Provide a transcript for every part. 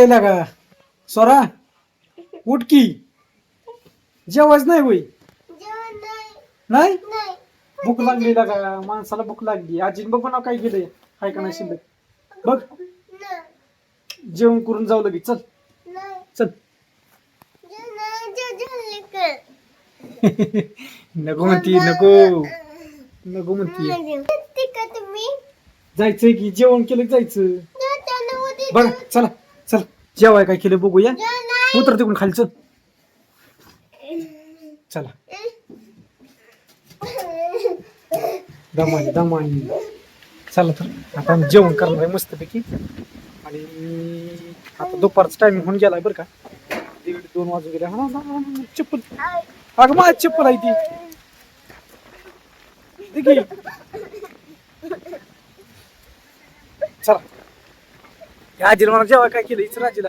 यायला का? सोरा उठ की. जेवायच नाही होई? नाही. भूक लागली का? माणसाला भूक लागली. आजीन बघ ना काय केलंय. काय का नाही शिल्लक बघ. जेवण करून जाऊ लगेच. चल. चल. नको म्हणती नको. नको म्हणती. जायचंय की? जेवण केलं जायचं. बघ चला. चल जेवाय काय केलं बघूया. उतर तिकडून खाली चल. चला. दमानी दमानी. चला तर आता आम्ही जेवण करणार आहे मस्तपैकी. आणि आता दुपारचा टायमिंग होऊन गेलाय बरं का. दीड दोन वाजून गेले. हा, चप्पल. अगं माझी चप्पल आहे ती. चला. आजीला मला जेव्हा काय केलं इथं आजीला.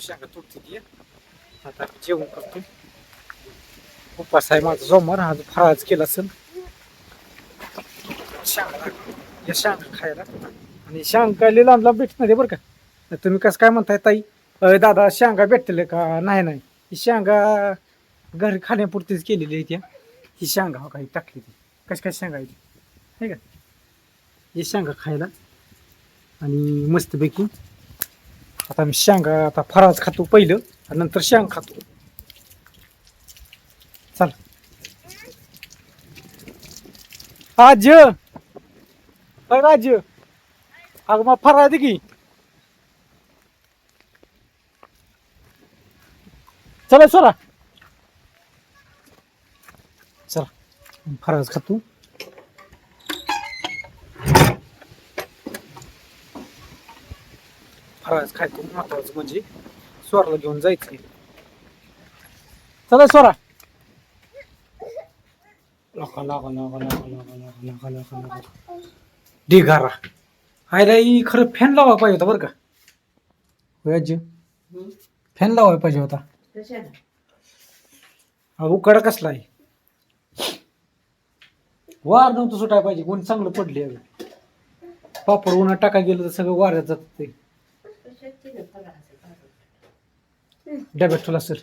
शाखा तुटते ती आता जेवण करतो. उपास आहे माझा सोमवार आज फराळच केला असेल. शांगा या शांगा खायला. आणि शांगा लई लांब लांब भेटत नाही बरं का. तुम्ही कसं काय म्हणताय ताई? दादा शांगा भेटले का? नाही नाही. ही शांगा घरी खाण्यापुरतीच केलेली आहे त्या ही शांगा हो काही टाकली ती. कशी काय शांगा आहे का? हे शांगा खायला. आणि मस्तपैकी आता मी शेंगा आता फराज खातो पहिलं आणि नंतर शेंग खातो. चल. आज राज अग मग फराज की. चला चला चला. फराज खातो. खायचं खूप महत्वाचं म्हणजे स्वरला घेऊन जायचं चला स्वरा. ढिगारा आयला खरं फॅन लावा पाहिजे होता बर का? वयाजी फॅन लावायला पाहिजे होता. अहो उकाडा कसला आहे? वार नव्हतं सुटायला पाहिजे कोण चांगलं पडले पापड उन्हा टाका गेलं तर सगळं वाऱ्यात जात ते. डब्यात ठेवला सर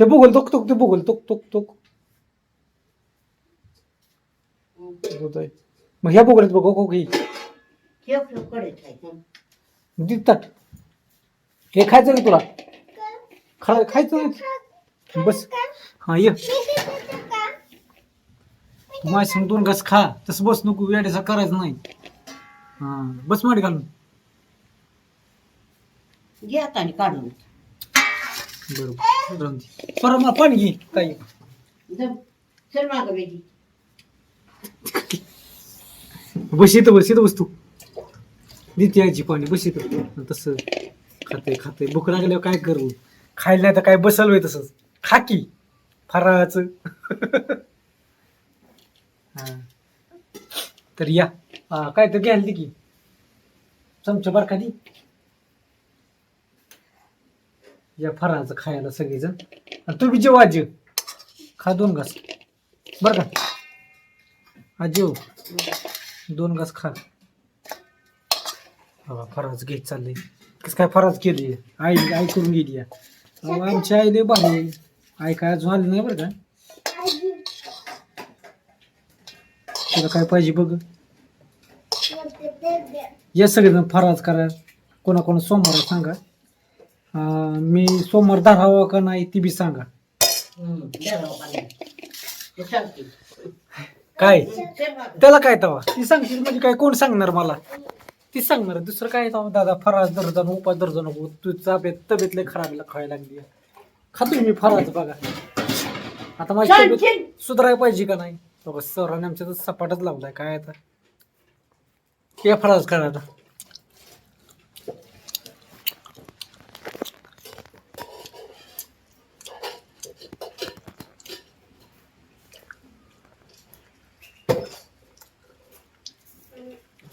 ते बघल तोक तोक ते बघल तोक तोक तोक मग ह्या बघत बघ हो की दिसतात हे खायचं का तुला खा खायचं नाही? बस हा ये तू माझ्या संग दोन घास खा तसं बस नको वेड्याचा करायचं नाही हा बस माडी घालून घे हाताने काढून बरोबर. राहून दे. परत मला पाणी घे जम. चल मागं बेटी बस इथं बस इथं बस तू देते आजी पाणी बस इथं तसं खाते खाते. भूक लागल्यावर काय करू? खायला नाही तर काय बसल होय तसंच. खा की फराळाचं. हा. तर या. हा, काय तर घ्यायला दे की. चमचा बारका दे. या फराळाचं खायला सगळेजण. आणि तुम्ही जेव आजी. खा दोन घास. बरं का? आजी हो. दोन घास खा. हा फराज घेत चाललंय. कसं काय फराज केली आई आई करून गेली. अहो, आमची आई लय भारी. आई काय अजून आली नाही बरं का? तुला काय पाहिजे बघ. या सगळेजण फराज करा. कोणा कोणा सोमवार सांगा. अं, मी सोमवार धरावं का नाही ती बी सांगा. हम्म. ते. काय. त्याला काय तवा? ती सांगशील म्हणजे काय? कोण सांगणार मला? ती सांगणार. दुसरं काय तवा? दादा फराज दर्जन उपास दर्जन नको तू तब्येत तब्येत लय खराब खायला लागली खातो मी फराज बघा. आता माझी तब्येत. सुधारायला पाहिजे का नाही? बाबा सरांनी आमच्या तर सपाटच लावलाय. काय आता? हे फराज करा आता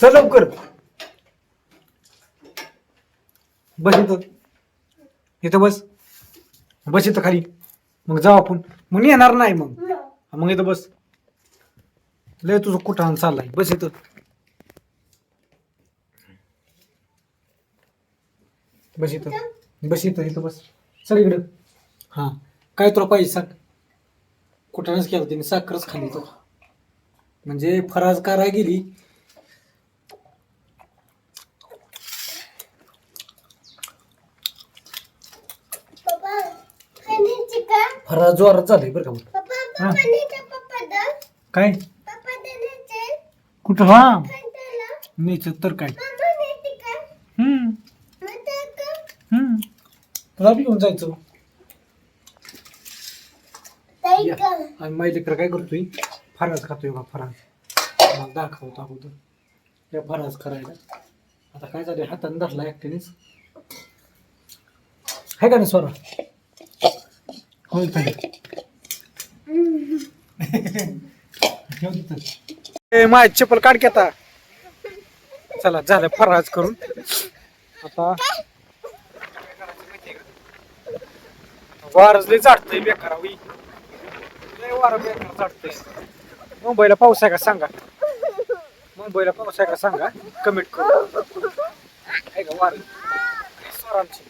चल लवकर. बस इथं. इथं बस. बस इथं खाली. मग जाऊ आपण. मग येणार नाही मग. मग इथं बस. लय तुझं कुठं चाललाय. बस इथं. बस इथं. बस इथं इथं बस. चल इकडं. हां काय तुला पाहिजे सांग. कुठं केलं तिने. साखरच खाली तो. म्हणजे फराज कराय गेली पप्पा खाण्याची का फराज जोरात झालंय बरं का मग. हा. काय? कुठं? हा. खायला नीच तर काय? हम्म. हम्म. तुला बी घेऊन जायचं. आणि माझी लेकर काय करतोय? फराज खातोय बा फराज. मग दाखवतो अगोदर. या फराज करायला. आता काय झालं हाताने धरला एकट्यानेच. आहे का नाही स्वरा? होईल काय तिथं. ए माझी चप्पल काढ की आता. चला झालं फराज करून. आता. वारच लय चाडतंय बेकार होई लय वारं बेकार चाडतंय मुंबईला पाऊस आहे का सांगा? मुंबईला पाऊस आहे का सांगा? कमेंट करू आहे का वारं? स्वरांची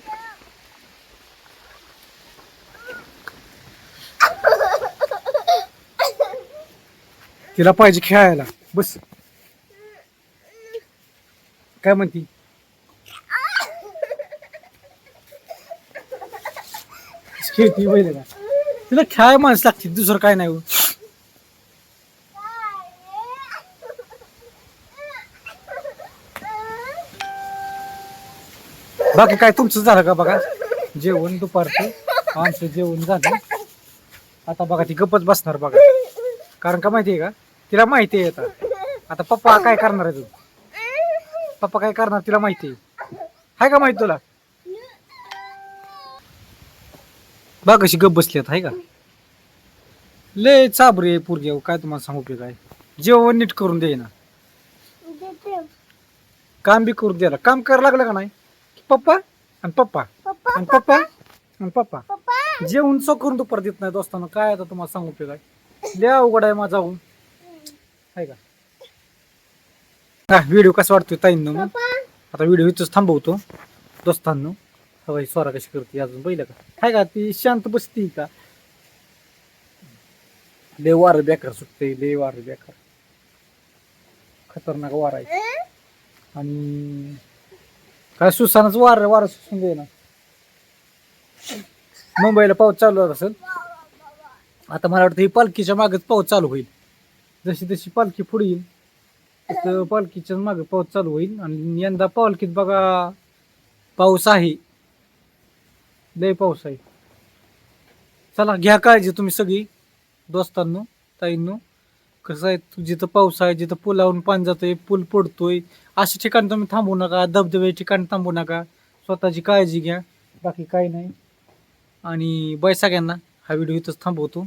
तिला पाहिजे खेळायला. बस. काय म्हणती? खेळती पहिले का तिला खेळाय माणस लागते दुसरं काय नाही हो. बाकी काय तुमचं झालं का बघा? जेवण दुपारचं. आमचं जेवण झालं. आता बघा ती गप्पच बसणार बघा. कारण का माहितीये का? तिला माहिती आहे आता. आता पप्पा काय करणार आहे तू? पप्पा काय करणार तिला माहिती आहे. हाय का माहिती तुला? बघ कशी गप बसली आता हाय का? लय चाबरी पोरगी अहो, काय तुम्हाला सांगू की काय? जेवण नीट करून दे ना काम बी करून द्यायला. काम करायला लागलं का नाही? पप्पा आणि पप्पा. आणि पप्पा आणि पप्पा. जेवण चोख करून दुपार देत नाही दोस्तांना काय आता तुम्हाला सांगू की काय? लय अवघड आहे माझा आहे का? हा व्हिडिओ कसा वाटतोय ताईंना मग? आता व्हिडिओ इथंच थांबवतो. दोस्तांनो हवाई स्वरा कशी करते अजून पहिलं का? हाय का ती शांत बसती का? लय वार बेकार सुटते लय वार बेकार. खतरनाक वार आहे. आणि काय सुसानच वार वार सुसून दे ना. मुंबईला पाऊस चालू असेल. आता मला वाटतं ही पालखीच्या मागच पाऊस चालू होईल. जशी जशी पालखी पुढे येईल. तसं पालखीच्या मागे पाऊस चालू होईल. आणि यंदा पालखीत बघा पाऊस आहे. लय पाऊस आहे. चला घ्या काळजी तुम्ही सगळी. दोस्तांनो ताईंनो कसं आहे जिथं पाऊस आहे जिथं पुलावरून पाणी जातोय पूल पडतोय अशा ठिकाणी तुम्ही थांबू नका धबधबे ठिकाणी थांबू नका. स्वतःची काळजी घ्या बाकी काही नाही. आणि बाय सगळ्यांना हा व्हिडिओ इथंच थांबवतो.